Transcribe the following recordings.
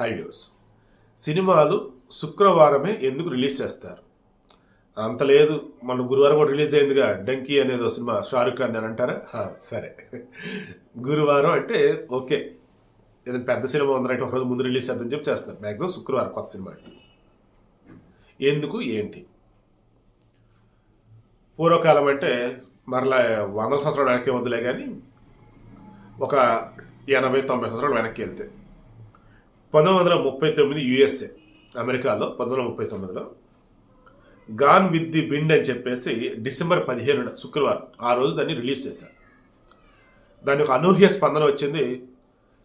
High views. సినిమాలు శుక్రవారమే ఎందుకు release చేస్తారు? అంత లేదు. మన గురువారం కూడా రిలీజ్ అయిందిగా డంకీ అనేది ఒక సినిమా షారుఖ్ ఖాన్ అని అంటారా? సరే. గురువారం అంటే ఓకే. ఏదైనా పెద్ద సినిమా ఉందంటే ఒక రోజు ముందు రిలీజ్ చేద్దని చెప్పి చేస్తారు మ్యాక్సిమం శుక్రవారం కొత్త సినిమా అంటే ఎందుకు ఏంటి? పూర్వకాలం అంటే మరలా వందల సంవత్సరాలు వెనక్కి వద్దులే కానీ ఒక ఎనభై తొంభై సంవత్సరాలు వెనక్కి వెళ్తే. పంతొమ్మిది వందల ముప్పై తొమ్మిది యుఎస్ఏ అమెరికాలో పంతొమ్మిది వందల ముప్పై తొమ్మిదిలో గాన్ విత్ ది విండ్ అని చెప్పేసి డిసెంబర్ పదిహేనున శుక్రవారం ఆ రోజు దాన్ని రిలీజ్ చేశారు. దాని ఒక అనూహ్య స్పందన వచ్చింది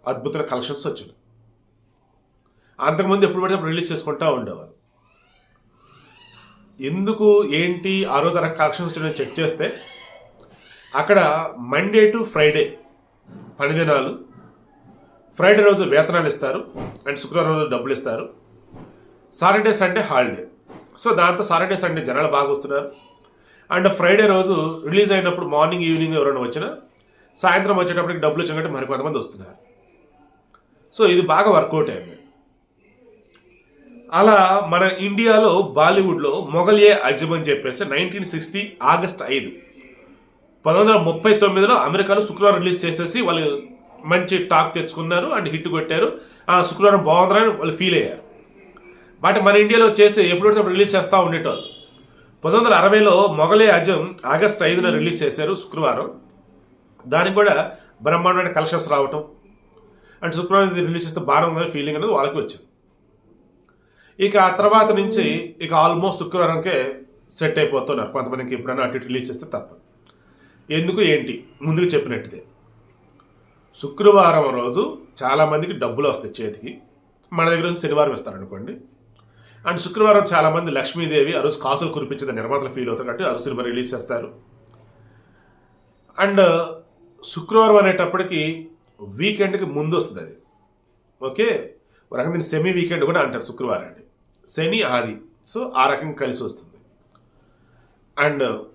అద్భుతమైన కలెక్షన్స్ వచ్చింది. అంతకుముందు ఎప్పుడు పడితే రిలీజ్ చేసుకుంటూ ఉండేవారు. ఎందుకు ఏంటి ఆ రోజు అలా కలెక్షన్స్ వచ్చిందని చెక్ చేస్తే అక్కడ మండే టు ఫ్రైడే పని దినాలు ఫ్రైడే రోజు వేతనాలు ఇస్తారు అండ్ శుక్రవారం రోజు డబ్బులు ఇస్తారు. Saturday Sunday holiday. సో దాంతో సాటర్డే సండే జనాలు బాగా వస్తున్నారు. అండ్ ఫ్రైడే రోజు రిలీజ్ అయినప్పుడు మార్నింగ్ ఈవినింగ్ ఎవరైనా వచ్చినా సాయంత్రం వచ్చేటప్పటికి డబ్బులు వచ్చినట్టు మరికొంతమంది వస్తున్నారు. సో ఇది బాగా వర్కౌట్ అయింది. అలా మన ఇండియాలో బాలీవుడ్లో మొఘలియే అజమ్ అని చెప్పేసి నైన్టీన్ సిక్స్టీ ఆగస్ట్ ఐదు పంతొమ్మిది వందల ముప్పై తొమ్మిదిలో అమెరికాలో శుక్రవారం రిలీజ్ చేసేసి వాళ్ళు మంచి టాక్ తెచ్చుకున్నారు అండ్ హిట్ కొట్టారు. ఆ శుక్రవారం బాగుందని వాళ్ళు ఫీల్ అయ్యారు. బట్ మన ఇండియాలో చేసి ఎప్పుడైతే రిలీజ్ చేస్తూ ఉండేటోళ్ళు. పంతొమ్మిది వందల అరవైలో మొఘలే అజం ఆగస్ట్ ఐదున రిలీజ్ చేశారు శుక్రవారం. దానికి కూడా బ్రహ్మాండమైన కలెక్షన్స్ రావటం. అండ్ శుక్రవారం ఇది రిలీజ్ చేస్తే బాగా ఉందని ఫీలింగ్ అనేది వాళ్ళకి వచ్చింది. ఇక ఆ తర్వాత నుంచి ఇక ఆల్మోస్ట్ శుక్రవారంకే సెట్ అయిపోతున్నారు. కొంతమందికి ఎప్పుడైనా అటు ఇటు రిలీజ్ చేస్తే తప్ప. ఎందుకు ఏంటి? ముందుకు చెప్పినట్టుదే. శుక్రవారం రోజు చాలామందికి డబ్బులు వస్తాయి చేతికి. మన దగ్గర నుంచి శనివారం ఇస్తారనుకోండి. అండ్ శుక్రవారం చాలామంది లక్ష్మీదేవి ఆ రోజు కాసులు కురిపించింది నిర్మాతలు ఫీల్ అవుతారు కాబట్టి ఆ రోజు సినిమా రిలీజ్ చేస్తారు. అండ్ శుక్రవారం అనేటప్పటికి వీకెండ్కి ముందు వస్తుంది అది. ఓకే? ఒక రకంగా దీన్ని సెమీ వీకెండ్ కూడా అంటారు శుక్రవారాన్ని. శని ఆది. సో ఆ రకంగా కలిసి వస్తుంది. అండ్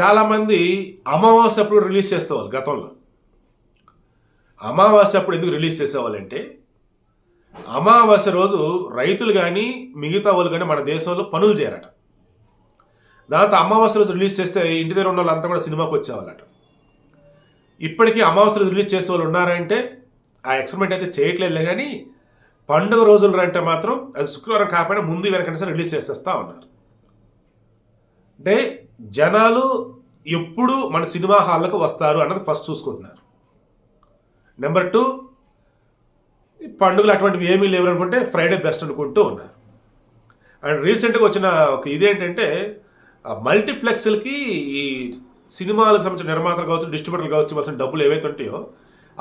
చాలామంది అమావాస్య అప్పుడు రిలీజ్ చేస్తారు గతంలో. అమావాస్య అప్పుడు ఎందుకు రిలీజ్ చేసేవాళ్ళంటే అమావాస్య రోజు రైతులు కానీ మిగతా వాళ్ళు కానీ మన దేశంలో పనులు చేయరట. దాంతో అమావాస్య రోజు రిలీజ్ చేస్తే ఇంటి దగ్గర ఉన్న వాళ్ళంతా కూడా సినిమాకి వచ్చేవాళ్ళట. ఇప్పటికీ అమావాస్య రోజు రిలీజ్ చేసే వాళ్ళు ఉన్నారంటే ఆ ఎక్స్పెరిమెంట్ అయితే చేయట్లేదు కానీ పండుగ రోజులు అంటే మాత్రం అది శుక్రవారం కాకపోయినా ముందు వెనకంటే సరే రిలీజ్ చేసేస్తా ఉన్నారు. అంటే జనాలు ఎప్పుడు మన సినిమా హాల్లకు వస్తారు అన్నది ఫస్ట్ చూసుకుంటున్నారు. నెంబర్ టూ ఈ పండుగలు అటువంటివి ఏమీ లేవు అనుకుంటే ఫ్రైడే బెస్ట్ అనుకుంటూ ఉన్నారు. అండ్ రీసెంట్గా వచ్చిన ఒక ఇదేంటంటే మల్టీప్లెక్స్లకి ఈ సినిమాలకు సంబంధించిన నిర్మాతలు కావచ్చు డిస్ట్రిబ్యూటర్లు కావచ్చు ఇవ్వాల్సిన డబ్బులు ఏవైతే ఉంటాయో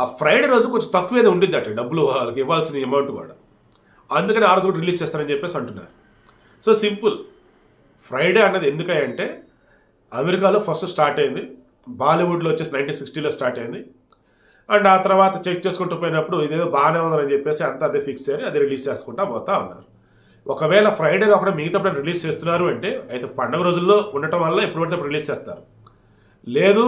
ఆ ఫ్రైడే రోజు కొంచెం తక్కువ ఏదో ఉండిద్ది అట డబ్బులు వాళ్ళకి ఇవ్వాల్సిన అమౌంట్ కూడా. అందుకని ఆ రోజు కూడా రిలీజ్ చేస్తారని చెప్పేసి అంటున్నారు. So simple. ఫ్రైడే అన్నది ఎందుకంటే అమెరికాలో ఫస్ట్ స్టార్ట్ అయింది. బాలీవుడ్లో వచ్చేసి నైన్టీన్ సిక్స్టీలో స్టార్ట్ అయింది. అండ్ ఆ తర్వాత చెక్ చేసుకుంటూ పోయినప్పుడు ఇదేదో బాగానే ఉందని చెప్పేసి అంతా అదే ఫిక్స్ అయ్యి అది రిలీజ్ చేసుకుంటా పోతా ఉన్నారు. ఒకవేళ ఫ్రైడే కాకుండా మిగతా రిలీజ్ చేస్తున్నారు అంటే అయితే పండుగ రోజుల్లో ఉండటం వల్ల ఎప్పుడు పడితే అప్పుడు రిలీజ్ చేస్తారు. లేదు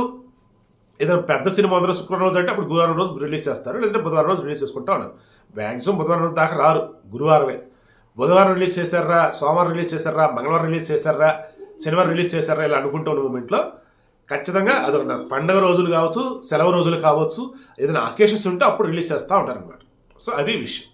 ఏదైనా పెద్ద సినిమా అందరూ శుక్రవారం రోజు అంటే అప్పుడు గురువారం రోజు రిలీజ్ చేస్తారు. లేదంటే బుధవారం రోజు రిలీజ్ చేసుకుంటా ఉన్నారు. మ్యాక్సిమం బుధవారం రోజు దాకా రారు గురువారమే. బుధవారం రిలీజ్ చేశారా సోమవారం రిలీజ్ చేశారా మంగళవారం రిలీజ్ చేశారా శనివారం రిలీజ్ చేశారా ఇలా అనుకుంటూ ఉన్న మూమెంట్లో ఖచ్చితంగా అది పండగ రోజులు కావచ్చు సెలవు రోజులు కావచ్చు ఏదైనా అకేషన్స్ ఉంటే అప్పుడు రిలీజ్ చేస్తూ ఉంటారు అనమాట సో అది విషయం.